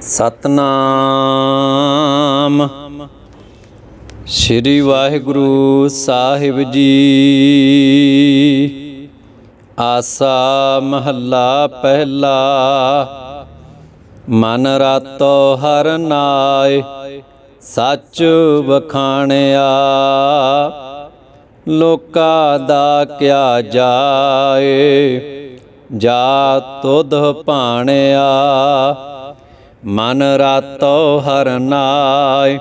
ਸਤਨਾਮ। ਸ੍ਰੀ ਵਾਹਿਗੁਰੂ ਸਾਹਿਬ ਜੀ। ਆਸਾ ਮਹੱਲਾ ਪਹਿਲਾ। ਮਨ ਰਾਤੋ ਹਰ ਨਾਏ, ਸੱਚ ਵਖਾਣਿਆ। ਲੋਕਾ ਦਾ ਕਿਆ ਜਾਏ, ਜਾ ਤੁਧ ਭਾਣਿਆ। ਮਨ ਰਾਤੋ ਹਰ ਨਾਏ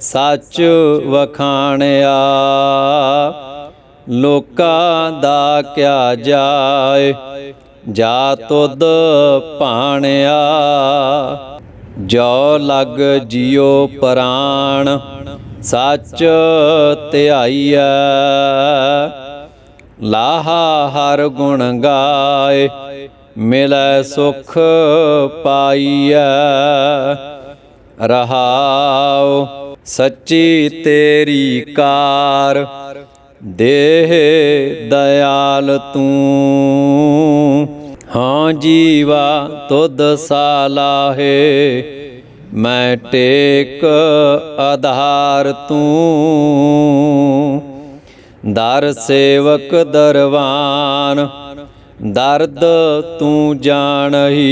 ਸੱਚ ਵਖਾਣਿਆ। ਲੋਕਾਂ ਦਾ ਕਿਆ ਜਾਏ ਜਾ ਤੁਧ ਭਾਣਿਆ। ਜੋ ਲਗ ਜਿਉ ਪ੍ਰਾਣ, ਸੱਚ ਧਿਆਈਐ। ਲਾਹਾ ਹਰ ਗੁਣ ਗਾਏ ਮਿਲੈ ਸੁਖ ਪਾਈਐ। ਰਹਾਉ ਸੱਚੀ ਤੇਰੀ ਕਾਰ। ਦੇਹ ਦਇਆਲ ਤੂੰ। ਹਾਂ ਜੀਵਾ ਤੁਧ ਸਾਲਾਹੇ। ਮੈਂ ਟੇਕ ਆਧਾਰ ਤੂੰ। ਦਰ ਸੇਵਕ ਦਰਵਾਨ। ਦਰਦ ਤੂੰ ਜਾਣਹੀ।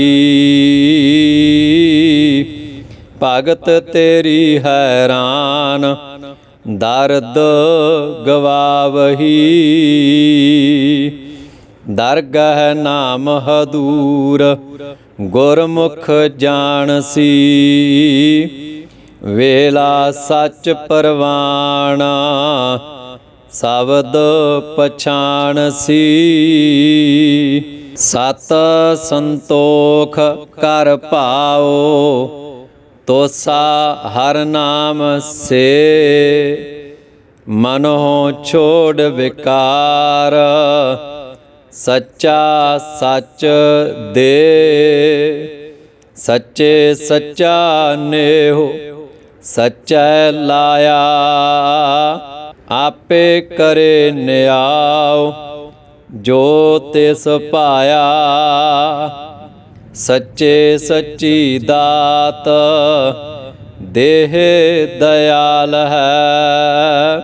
ਭਗਤ ਤੇਰੀ ਹੈਰਾਨ, ਦਰਦ ਗਵਾਵਹੀ। ਦਰਗਹ ਨਾਮ ਹਦੂਰ, ਗੁਰਮੁਖ ਜਾਣਸੀ ਵੇਲਾ ਸੱਚ ਪਰਵਾਣਾ ਸ਼ਬਦ ਪਛਾਣਸੀ ਸਤ ਸੰਤੋਖ ਕਰ ਪਾਓ, ਤੋਸਾ ਹਰ ਨਾਮ ਸੇ। ਮਨੋ ਛੋੜ ਵਿਕਾਰ, ਸੱਚਾ ਸੱਚ ਦੇ। ਸੱਚੇ ਸੱਚਾ ਨੇਹੋ, ਸੱਚੈ ਲਾਇਆ। ਆਪੇ ਕਰੇ ਨਿਆਉ, ਜੋ ਤਿਸ ਪਾਇਆ, ਸੱਚੇ ਸੱਚੀ ਦਾਤ, ਦੇਹ ਦਇਆਲ ਹੈ।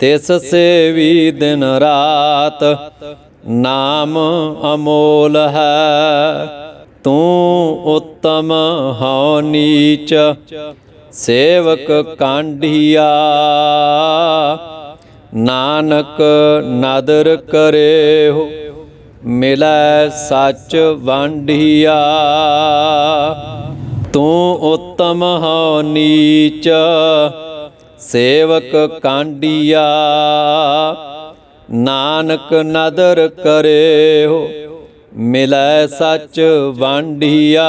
ਤਿਸ ਸੇਵੀ ਦਿਨ ਰਾਤ ਨਾਮ ਅਮੋਲ ਹੈ। ਤੂੰ ਉੱਤਮ ਹਉ ਨੀਚ ਸੇਵਕ ਕਾਂਢੀਆ, ਨਾਨਕ ਨਦਰ ਕਰੇ ਹੋ ਮਿਲੈ ਸੱਚ ਵਾਂਢੀਆ। ਤੂੰ ਉਤਮ ਹਉ ਨੀਚ, ਸੇਵਕ ਕਾਂਢੀਆ, ਨਾਨਕ ਨਦਰ ਕਰੇ ਹੋ ਮਿਲੈ ਸੱਚ ਵਾਂਢੀਆ।